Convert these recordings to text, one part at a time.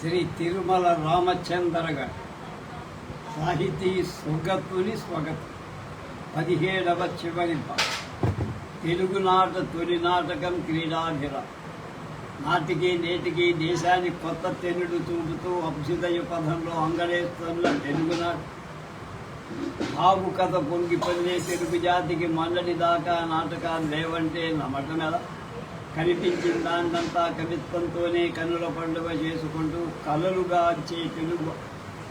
శ్రీ తిరుమల రామచంద్ర గారు సాహితీ స్వగతుని స్వగతం. పదిహేడవ చివరి తెలుగునాట తొలి నాటకం క్రీడాభిర. నాటికి నేటికి దేశానికి కొత్త తెన్నుడు చూపుతూ అభ్యుదయ పదంలో అంగళేస్తున్న తెలుగునాట బాబు కథ పొంగి పొందే తెలుగు జాతికి మండలి దాకా నాటకాలు లేవంటే నమ్మటం ఎలా? కనిపించిన దాంతంతా కవిత్వంతోనే కనుల పండుగ చేసుకుంటూ కలలుగా వచ్చే తెలుగు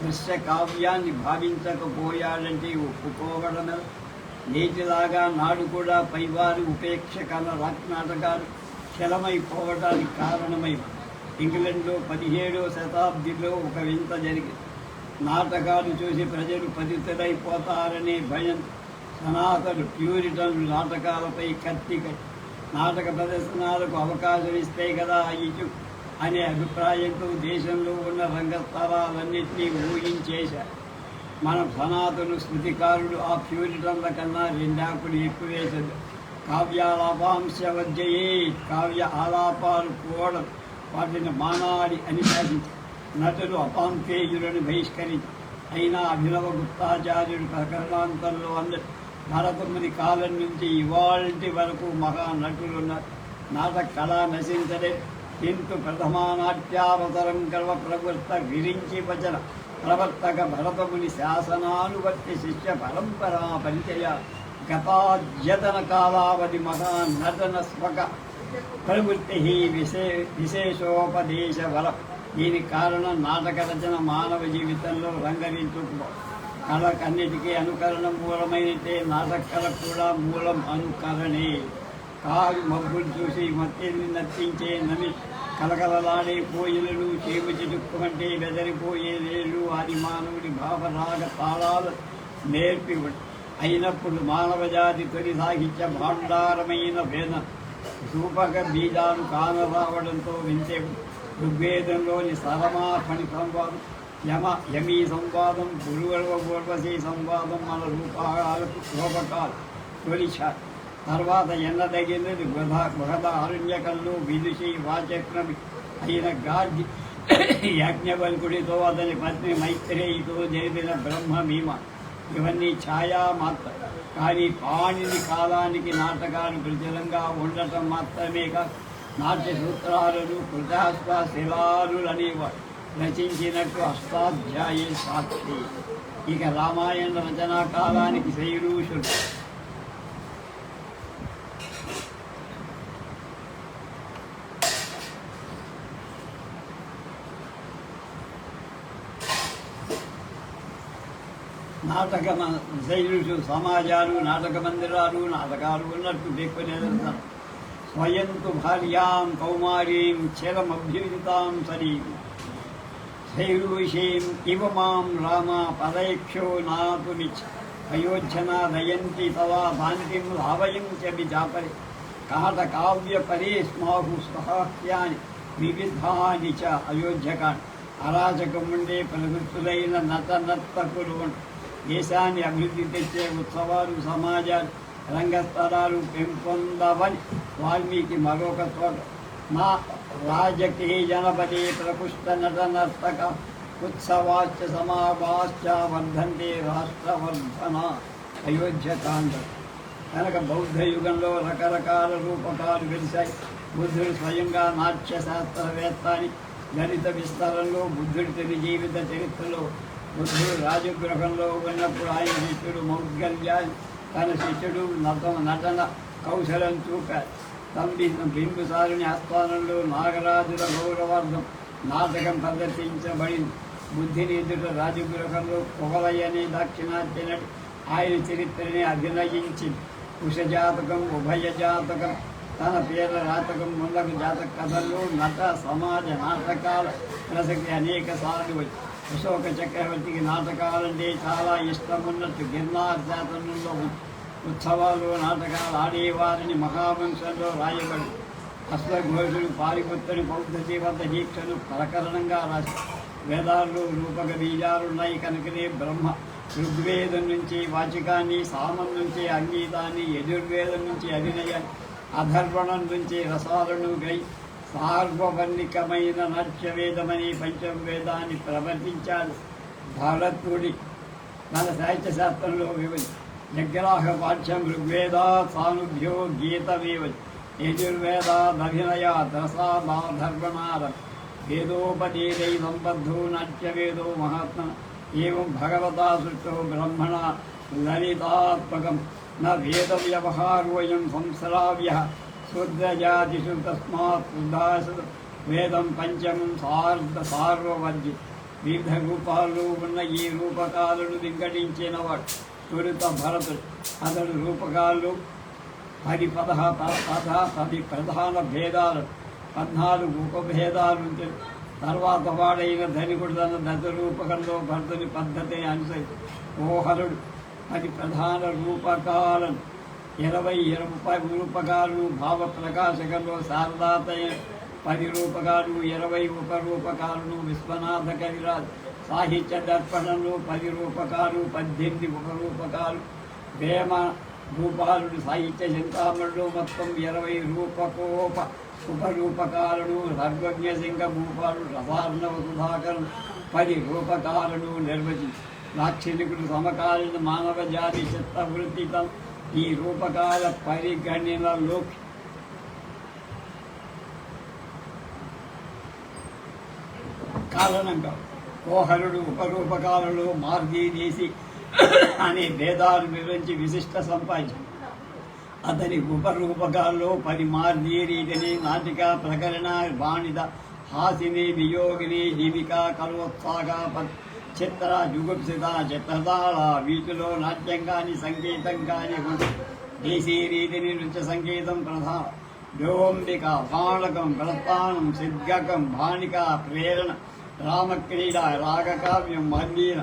దృశ్య కావ్యాన్ని భావించకపోయాడంటే ఒప్పుకోవడమే నేటిలాగా నాడు కూడా పైవారి ఉపేక్ష కళ రాక్ నాటకాలు క్షలమైపోవడానికి కారణమై ఇంగ్లండ్లో పదిహేడవ శతాబ్దిలో ఒక వింత జరిగింది నాటకాలు చూసి ప్రజలు పతితులైపోతారనే భయం సనాతన ప్యూరిటన్లు నాటకాలపై కత్తి కట్టి నాటక ప్రదర్శనలకు అవకాశం ఇస్తే కదా ఇచ్చు అనే అభిప్రాయంతో దేశంలో ఉన్న రంగస్థలాలన్నింటినీ ఊహించేశారు మన సనాతను స్మృతికారుడు ఆ ప్యూరిటన్ల కన్నా రెండాకులు ఎక్కువేశాడు. కావ్యాలాపాంశ వద్యయే కావ్య ఆలాపాలు కూడా వాటిని మానాడి అని శాసించి నటులు అపాంతేయులను బహిష్కరించి అయినా అభినవ గుప్తాచార్యుడు ప్రకరణాంతంలో అందరు నరతొమ్మిది కాలం నుంచి ఇవాళ వరకు మహా నటులున్నారు నాటక కళా నశించలే. కింటు ప్రథమానాట్యావతరం గర్వ ప్రవృత్త విరించి వచన. ప్రవర్తక భరతముని శాసనానువర్తి శిష్య పరంపరా పరిచయ గతాద్యతన కాలావధి మహానటన స్వక ప్రవృత్తి విశే విశేషోపదేశ బలం దీని కారణం నాటక రచన మానవ జీవితంలో రంగరించుకో కళకన్నిటికీ అనుకరణ మూలమైనట్టే నాటకల కూడా మూలం అనుకరణే. కావి మబ్బులు చూసి మత్తిని నర్తించే నమి కలకలలాడే కోయిలలు చేపు చిటుక్కుమంటే బెదరిపోయే లేలు ఆది మానవుడి భావరాగ తాళాలు నేర్పి అయినప్పుడు మానవ జాతి తొలి సాహిత్య భాండారమైన వేద రూపక బీజాలు కానరావడంతో వింటే ఋగ్వేదంలోని పని సంవాదం యమ యమీ సంవాదం గురువర్వ పూర్వశీ సంవాదం మన రూపాలకు రూపకాలు తొలిచారు. తర్వాత ఎన్నదగినది గృహ గృహద అరణ్యకల్లు విదుషి వాచక్రమి అయిన గార్జి యాజ్ఞవల్కుడితో అతని పత్ని మైత్రేయితో జరిపిన బ్రహ్మమీమ ఇవన్నీ ఛాయా మాత్రం. కానీ పాణిని కాలానికి నాటకాలు ప్రచురంగా ఉండటం మాత్రమే కాదు. నాట్య సూత్రాలను కృతాస్త శిలాలు అనేవాడు రచించినట్టు అష్టాధ్యాయ సాక్షి. ఇక రామాయణ రచనా కాలానికి శైరూషుడు నాటక మ- శైలుషు సమాజాలు నాటక మందిరాలు నాటకాలు ఉన్నట్టు పేర్కొనేదంటారు స్వయంతు భార్యాం కౌమారీం చిరమభ్యుజితాం సరీం. శైలూషీం ఇవ మాం రామ పదైక్షో నాతుమిచ్ అయోధ్యనా దయంతి తవా భాంతిం లావయం చ విజాపరి కహత కావ్య పరే స్మాహు స్వహాస్యాని వివిధాని చ అయోధ్యకాండ్ అరాచకం ఉండే ప్రవృత్తులైన నత నర్తకులు దేశాన్ని అభివృద్ధి తెచ్చే ఉత్సవాలు సమాజాలు రంగస్థలాలు పెంపొందవని వాల్మీకి మరొక చోట మా రాజకీయ జనపతి ప్రపుష్ట నట నర్తక ఉత్సవాశ్చ సమావాశ్చ వర్ధంతే రాష్ట్రవర్ధన అయోధ్యకాండ కనుక బౌద్ధ యుగంలో రకరకాల రూపకాలు వెలిశాయి. బుద్ధుడు స్వయంగా నాట్య శాస్త్రవేత్త అని గణిత విస్తారంలో బుద్ధుడి తొలి జీవిత చరిత్రలో బుద్ధుడు రాజగృహంలో ఉన్నప్పుడు ఆయన శిష్యుడు మౌద్గల్యాన్ని తన శిష్యుడు నట నటన కౌశలం చూపారు. తంబి బింబుసారిని ఆస్థానంలో నాగరాజుల గౌరవార్థం నాటకం ప్రదర్శించబడింది బుద్ధిని ఎదుట రాజగృహంలో పొగలయ్యని దాక్షిణాత్య నటి ఆయన చరిత్రని అభినయించింది కుషజాతకం ఉభయ జాతకం తన పేర రాతకం ముందకు జాతక కథల్లో నట సమాజ నాటకాల ప్రసక్తి అనేక సార్లు వచ్చి అశోక చక్రవర్తికి నాటకాలంటే చాలా ఇష్టం ఉన్నట్టు గిర్నార్ శాసనంలో ఉంది. ఉత్సవాలు నాటకాలు ఆడేవారిని మహావంశంలో రాయబడి అశ్వఘోషుడు పారిపుత్రుని బౌద్ధ జీవత దీక్షను ప్రకరణంగా రాసి వేదాల్లో రూపక బీజాలున్నాయి కనుకనే బ్రహ్మ ఋగ్వేదం నుంచి వాచికాన్ని సామం నుంచి అంగీతాన్ని యజుర్వేదం నుంచి అభినయ అధర్వణం నుంచి రసాలను గై సార్వవర్ణికమైన నాట్యవేదమని పంచవేదాన్ని ప్రవర్తించాడు భారతుడి మన సాహిత్య శాస్త్రంలో వివరి జగ్రాహ పాఠ్యం ఋగ్వేద సానుభ్యో గీతమేవ యజుర్వేదాభినయ దశాధర్మణార వేదోపదేదై సంబద్ధో నాట్యవేదో మహాత్మ ఏం భగవతా సృష్టో బ్రహ్మణ లలితాత్మకం న వేద వ్యవహారోయం సంస్రావ్య శూద్రజాతిషు తస్మాత్ ఉదాసు వేదం పంచమం సార్ధ సార్వవర్జి వివిధ రూపాలు ఉన్న ఈ రూపకాలను వింగడించినవాడు తొలుత భరతుడు. అతడు రూపకాలు పది పదహ ప- పది ప్రధాన భేదాలు. పద్నాలుగు ఉపభేదాలు ఉంటే తర్వాత వాడైన ధనికుడు తన దశ రూపకంలో భరతుని పద్ధతిని అనుసరి ఓహరుడు పది ప్రధాన రూపకాలను. ఇరవై ఇరవై రూపకాలు భావ ప్రకాశకంలో శారదాతయ పది రూపకాలు ఇరవై ఉపరూపకాలను విశ్వనాథ కవిరాజు. సాహిత్య దర్పణలు పది రూపకాలు పద్దెనిమిది ఉపరూపకాలు వేమ రూపాలుడు సాహిత్య చింతామణులు మొత్తం ఇరవై రూపకోప ఉపరూపకాలను సర్వజ్ఞ సింగ భూపాలు రసార్ణవ సుధాకరం పది రూపకాలను నిర్వచించి లాక్షణికుడు సమకాలీన మానవ జాతి చిత్తవృత్తితం ఈ రూపకాల పరిగణనలో కారణంగా కోహరుడు ఉపరూపకారుడు మార్గీదేశి అనే భేదాలు వివరించి విశిష్ట సంపాదించాడు అతని ఉపరూపకాల్లో పది మార్గీరీతిని నాటిక ప్రకరణ బాణిద హాసిని వియోగిని జీవిక కలోత్సాగ ప- చిత్ర జుగుప్సిత చిత్రతాళ వీటిలో నాట్యం కానీ సంగీతం కానీ దేశీ రీతిని నృత్య సంగీతం ప్రధాన. డోంబిక బాణకం ప్రస్థానం సిద్గకం బాణిక ప్రేరణ రామక్రీడ రాగకావ్యం మందీన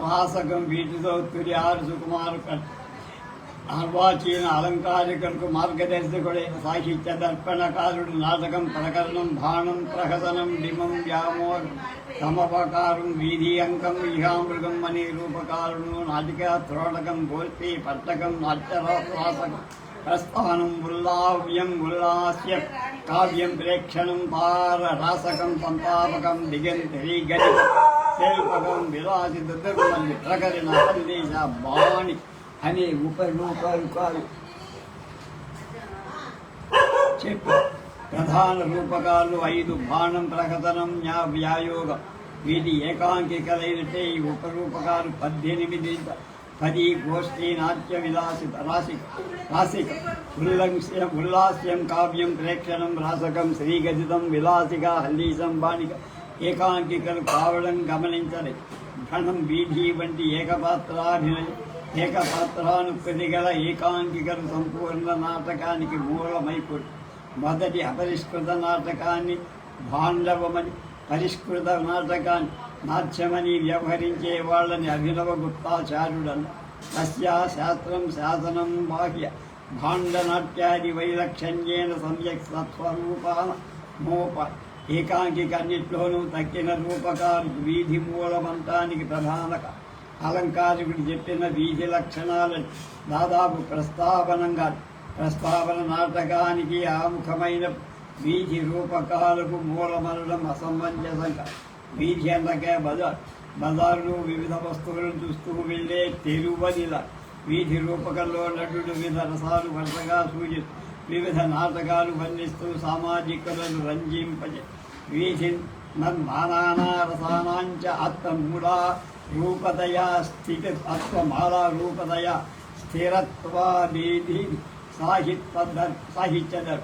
రాసకం వీటితో తురి ఆరు సుకుమారు అర్వాచీన అలంకారికులకు మార్గదర్శకుడే సాహిత్య దర్పణకారుడు నాటకం ప్రకరణం బాణం ప్రహసనం డిమం వ్యామోర్ సమపకారం వీధి అంకం ఇహామృగం అనే రూపకారుడు నాటిక త్రోటకం గోల్పి పట్టకం నాట్యరాసకం ప్రస్థానం ఉల్లావ్యం ఉల్లాస్య కావ్యం ప్రేక్షణం పార రాసకం సంతాపకం దిగంతరి గణి శిల్పకం విలాసి దుర్గమల్లి ప్రకరణ సందేశ బాణి అనే ఉపరూపాలు కాదు చెప్పు ప్రధాన రూపకాలు ఐదు బాణం ప్రకటనం న్యా వ్యాయోగం వీటి ఏకాంకికలైనట్టే ఈ ఉపరూపకాలు పద్దెనిమిది హరి గోష్ఠీ నాట్య విలాసిత రాసిక రాసిక. ఉల్లంస్యం ఉల్లాస్యం కావ్యం ప్రేక్షణం రాసకం శ్రీగజితం విలాసిక హల్లీసం బాణిక ఏకాంకికలు కావడం గమనించలే ఘనం వీధి వంటి ఏకపాత్రాభిన ఏకపాత్రానుకృతి గల ఏకాంకికలు సంపూర్ణ నాటకానికి మూలమైపోయి మొదటి అపరిష్కృత నాటకాన్ని భాండవమని పరిష్కృత నాటకాన్ని నాట్యమని వ్యవహరించే వాళ్ళని అభినవ గుప్తాచార్యుడను. తస్యా శాస్త్రం శాసనం బాహ్య భాండనాట్యాది వైలక్షణ్యేన సమ్యక్ సత్వరూపాన మోప. ఏకాంకికన్నిట్లోనూ తక్కిన రూపకారు వీధి మూలమంటానికి ప్రధానక. అలంకారికుడు చెప్పిన వీధి లక్షణాలను దాదాపు ప్రస్తావనంగా ప్రస్తావన నాటకానికి ఆముఖమైన వీధి రూపకాలకు మూలమనడం అసమంజసంగా. వీధి అనగా బజార్ బజారులు వివిధ వస్తువులను చూస్తూ వెళ్ళే తెరువనిల వీధి రూపకంలో నటుడు వివిధ రసాలు వరుసగా సూచి వివిధ నాటకాలు వర్ణిస్తూ సామాజికులను రంజింపజే వీధి మన్మానానా రసానాంచ ఆత్మమూలా రూపదయా స్థితి ఆత్మమాలా రూపదయా స్థిరత్వాదీది సాహిత్య సాహిత్య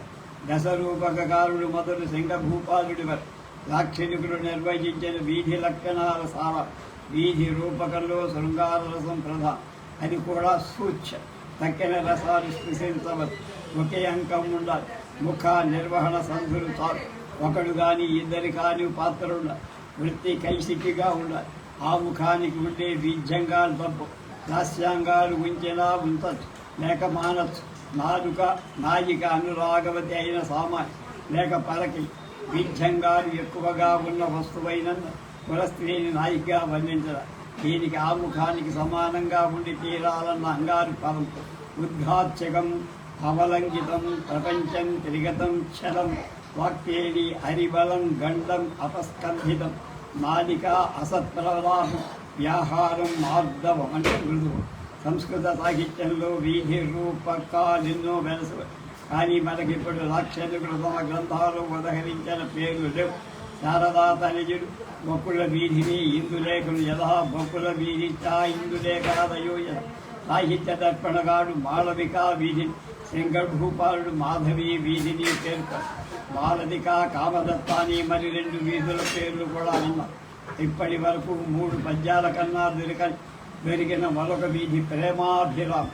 దశరూపకారుడు మొదలు సింగభూపాలుడి వరకు లాక్షణికులు నిర్వచించిన వీధి లక్షణాల సార వీధి రూపకంలో శృంగార రసం ప్రధానం అది కూడా సూచ్య తక్కిన రసాలు స్పృశించవచ్చు ఒకే అంకం ఉండాలి. ముఖ నిర్వహణ సంధులు చాలు. ఒకడు కానీ ఇద్దరు కానీ పాత్ర ఉండాలి వృత్తి కైసికిగా ఉండాలి. ఆ ముఖానికి ఉండే బీజంగాలు తప్పు. దాస్యాంగాలు ఉంచినా ఉంచచ్చు. లేక మానచ్చు. నాలుక నాయిక అనురాగవతి అయిన సామాన్ లేక పలకి. బీజంగాలు ఎక్కువగా ఉన్న వస్తువైన కులస్త్రీని నాయికగా వర్ణించడం దీనికి ఆముఖానికి సమానంగా ఉండి తీరాలన్న అంగారు పదం ఉద్ఘాత్యకం అవలంకితం ప్రపంచం త్రిగతం క్షరం వాక్యేడి హరిబలం గండం అపస్కంధితం నాలిక అసత్ప్రలాపం వ్యాహారం మార్దవం అంటే మృదువు. సంస్కృత సాహిత్యంలో వీధి రూపకాలెన్నో వెలసు కానీ మనకిప్పుడు లాక్షణికులు తమ గ్రంథాలు ఉదహరించిన పేర్లు లేవు. శారదా తనిజుడు బొక్కుల వీధిని ఇందులేఖలు యథా బొక్కుల వీధి చా ఇందులేఖాదయో సాహిత్య దర్పణగాడు మాళవికా వీధిని శంకరభూపాలుడు మాధవి వీధిని పేర్కొన్నారు మాలవిక కామదత్తాని మరి రెండు వీధుల పేర్లు కూడా ఉన్నారు ఇప్పటి వరకు మూడు పద్యాల కన్నా దొరిక దొరికిన మరొక వీధి ప్రేమాభిరామ్.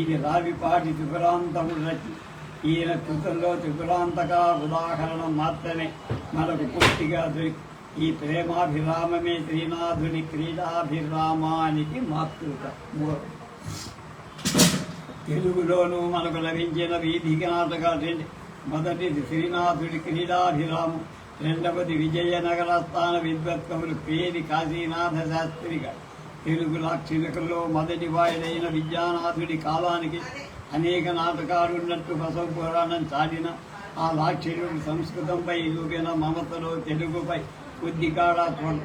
ఇది రావిపాటి త్రిపురాంతముడు రచి. ఈయన కృతంలో త్రిపురాంతక ఉదాహరణ మాత్రమే. మనకు పూర్తిగా దొరికి ఈ ప్రేమాభిరామమే శ్రీనాథుని క్రీడాభిరామానికి మాతృక. తెలుగులోనూ మనకు లభించిన వీధి నాటకాలు రెండు మొదటిది శ్రీనాథుడి క్రీడాభిరామం. రెండవది విజయనగర స్థాన విద్వత్కవులు పేరి కాశీనాథ శాస్త్రి గారు తెలుగు లాక్షణికుల్లో మొదటి వాయుడైన విద్యానాథుడి కాలానికి అనేక నాటకాలు ఉన్నట్టు బసవ పురాణం చాటిన ఆ లాక్షణుడు సంస్కృతంపై చూపిన మమతలో తెలుగుపై కొద్దికాడా చూడ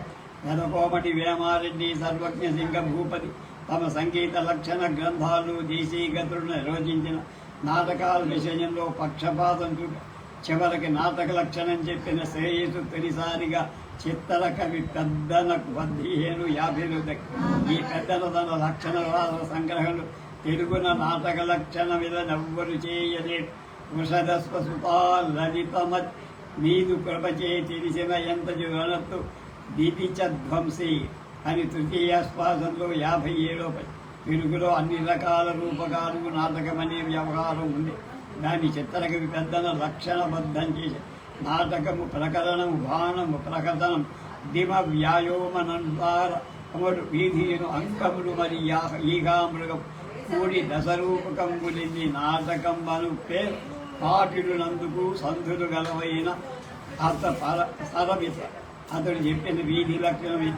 వెదకోమటి వేమారెడ్డి సర్వజ్ఞ సింగ భూపతి తమ సంగీత లక్షణ గ్రంథాలు దేశీగతులను నిర్వచించిన నాటకాల విషయంలో పక్షపాతం చూపి చివరికి నాటక లక్షణం చెప్పిన శ్రేయస్సు తొలిసారిగా చిత్తల కవి పెద్దనకు పదిహేను యాభైలు ఈ పెద్దన తన లక్షణ రాసిన సంగ్రహంలో తెలుగున నాటక లక్షణ మీద నవ్వరు చేయలేడు వృషధస్వసుతా లలితమత్ నీదు కృపచే తెలిసిన ఎంత జనత్తు దితిచధ్వంసి అని తృతీయ శ్వాసంలో యాభై ఏడో తెలుగులో అన్ని రకాల రూపకాలు నాటకం వ్యవహారం ఉంది. దాని చిత్రకవి పెద్దన లక్షణబద్ధం చేసి నాటకము ప్రకరణము బాణము ప్రకటనం దిమ వ్యాయోమనందార అమరు వీధిను అంకములు మరి యా- ఈగా మృగం కూడి దశరూపకంబులింది నాటకం అను పేరు నందుకు సంధులు గలవైన అత సరమిత అతడు చెప్పిన వీధి లక్షణమే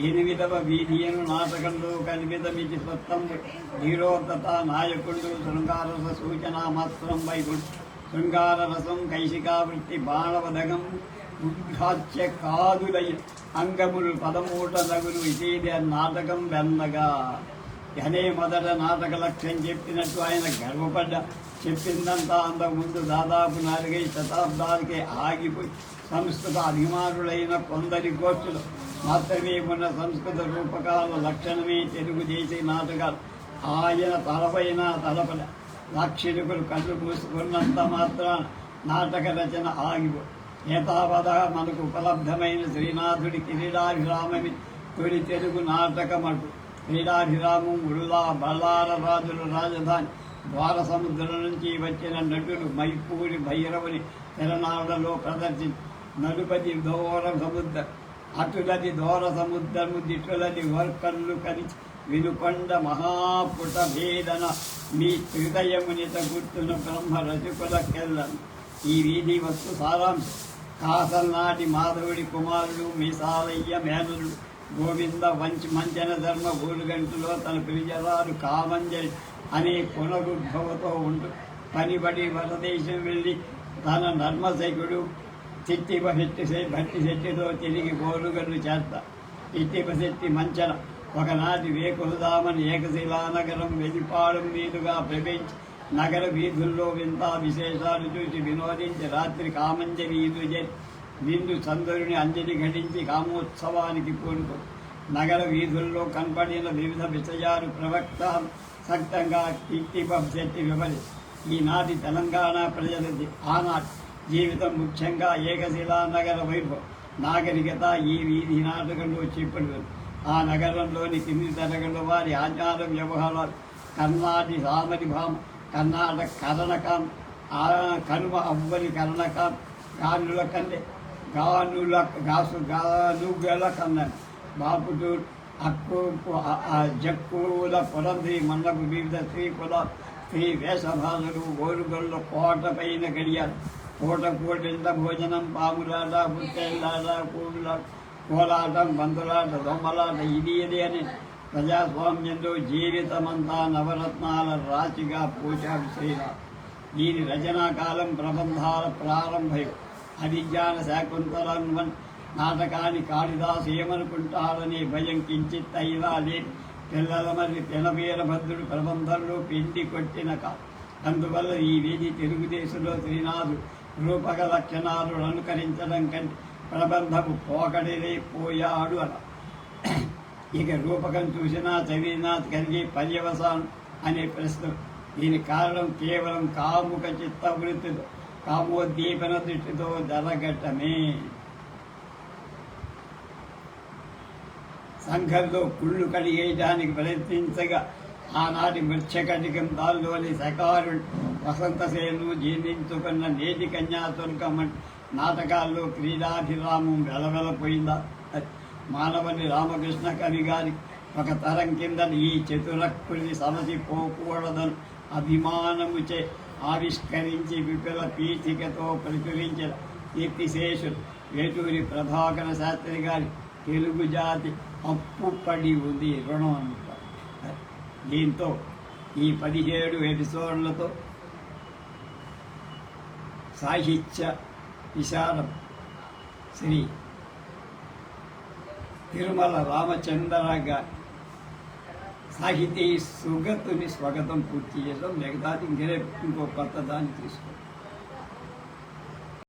ఎనిమిదవ వీధియను నాటకంలో కల్పితమితి స్వత్తంబు. ధీరోత్తత నాయకుడు శృంగారస సూచన మాత్రం వైకుంఠ శృంగార రసం కైశికావృత్తి బాణవదగం ఉద్ఘాత్య కాదులై అంగములు పదమూట నగులు ఇదే నాటకం వెన్నగా. అనే మొదట నాటక లక్ష్యం చెప్పినట్టు ఆయన గర్వపడ్డ. చెప్పిందంతా అంతకుముందు దాదాపు నాలుగైదు శతాబ్దాలకే ఆగిపోయి సంస్కృత అభిమానులైన కొందరి గోష్ఠులు మాత్రమే ఉన్న సంస్కృత రూపకాల లక్షణమే తెలుగు చేసే నాటకాలు. ఆయన తలపైన తలపల లాక్షణికులు కళ్ళు మూసుకున్నంత మాత్రాన నాటక రచన ఆగిపోయి. ఏతావద మనకు ఉపలబ్ధమైన శ్రీనాథుడి క్రీడాభిరామమి తొలి తెలుగు నాటకమటు. క్రీడాభిరామం ఉల్లా బళ్ళార రాజుల రాజధాని ద్వార సముద్రం నుంచి వచ్చిన నటులు మైపూరి భైరవుని తెలనాడలో ప్రదర్శించి నలుపతి దోర సముద్రం అటులది దోర సముద్రము దిట్టులది వర్కర్లు కలిసి వినుకొండ మహాపుట భేదన మీ హృదయమునిత గుర్తున బ్రహ్మ రసికులకెళ్ళను ఈ వీధి వస్తు సారాంశం. కాసల్నాటి మాధవుడి కుమారుడు మీ సారయ్య మేనరుడు గోవింద వంచి మంచన ధర్మ గంటలో తన పిలిజరాలు కామంజలి అనే పునరుద్భవతో ఉంటూ పనిబడి వరదేశం వెళ్ళి తన నర్మశైకుడు చిట్టి శెట్టి భట్టి శెట్టితో తిరిగి గోలుగడ్డు చేస్తా. చిట్టిపశెట్టి మంచన ఒకనాటి వేకుదామని ఏకశిలా నగరం వెలిపాడం మీదుగా ప్రవేశించి నగర వీధుల్లో వింత విశేషాలు చూసి వినోదించి రాత్రి కామంజలి ఈదు చేసి విందు చంద్రుని అంజలి ఘటించి కామోత్సవానికి పూనుకో. నగర వీధుల్లో కనపడిన వివిధ విషయాలు ప్రవక్త సక్తంగా కీర్తిపం శెట్టి వివరి. ఈనాటి తెలంగాణ ప్రజలది ఆనాటి జీవితం ముఖ్యంగా ఏకశిలా నగర వైభవం. నాగరికత ఈ వీధి నాటకంలో చెప్పడు ఆ నగరంలోని కింది తరగతుల వారి ఆచార వ్యవహారాలు కర్ణాటి సామరి భామ కర్ణాటక కరణకం కనుమ అవ్వలి కరణకం కానుల కంటే కానుల గాసు కానుగల కన్న బాపుడు అక్కు జక్కుల పురంధ్రి మన్నకు వివిధ శ్రీ కుల శ్రీ వేషభాషలు ఓరుగొల్ల కోట పైన గడియారు. కోట కోటింత భోజనం పాములాట పుట్టేళ్ళాట కూడుల కోలాటం బంధులాట దొమ్మలాట ఇది ఇది అని ప్రజాస్వామ్యంలో జీవితమంతా నవరత్నాల రాశిగా పూజా శ్రీరామ్. దీని రచనాకాలం ప్రబంధాల ప్రారంభయం. అభిజ్ఞాన శాకుంతలన్వన్ నాటకాన్ని కాళిదాసు ఏమనుకుంటారనే భయం కించిత్ అయినా లేదు పిల్లల మరి పినవీరభద్రుడు ప్రబంధంలో పిండి కొట్టిన అందువల్ల ఈ వేది తెలుగుదేశంలో శ్రీనాథు రూపక లక్షణాలు అనుకరించడం కంటే ప్రబంధము పోకడిలే పోయాడు అలా. ఇక రూపకం చూసినా చదివినా కలిగే పర్యవసానం అనే ప్రశ్న. దీని కారణం కేవలం కాముక చిత్తవృత్తితో తాపోద్దీపన దృష్టితో జలగట్టమే సంఘంలో కుళ్ళు కడిగేయడానికి ప్రయత్నించగా ఆనాటి మృక్షకటికం దాల్లోని సకారుడు వసంతసేను జీర్ణించుకున్న నేటి కన్యాతుర్గం నాటకాల్లో క్రీడాభిరామం వెలవెలపోయిందా? మానవని మానవుని రామకృష్ణ కవి గారి ఒక తరం కింద ఈ చతురక్కుని సమసి పోకూడదని అభిమానముచే ఆవిష్కరించి విపుల పీఠికతో ప్రచురించిన కీర్తిశేషుడు వేటూరి ప్రభాకర శాస్త్రి గారి తెలుగు జాతి అప్పుపడి ఉంది రుణం అంటారు దీంతో ఈ పదిహేడు ఎపిసోడ్లతో సాహిత్య విశాలం శ్రీ తిరుమల రామచంద్ర గారి సాహితీ సుగతుని స్వాగతం పూర్తి చేసాం మిగతాది ఇంకే ఇంకో కొత్త దాన్ని తీసుకో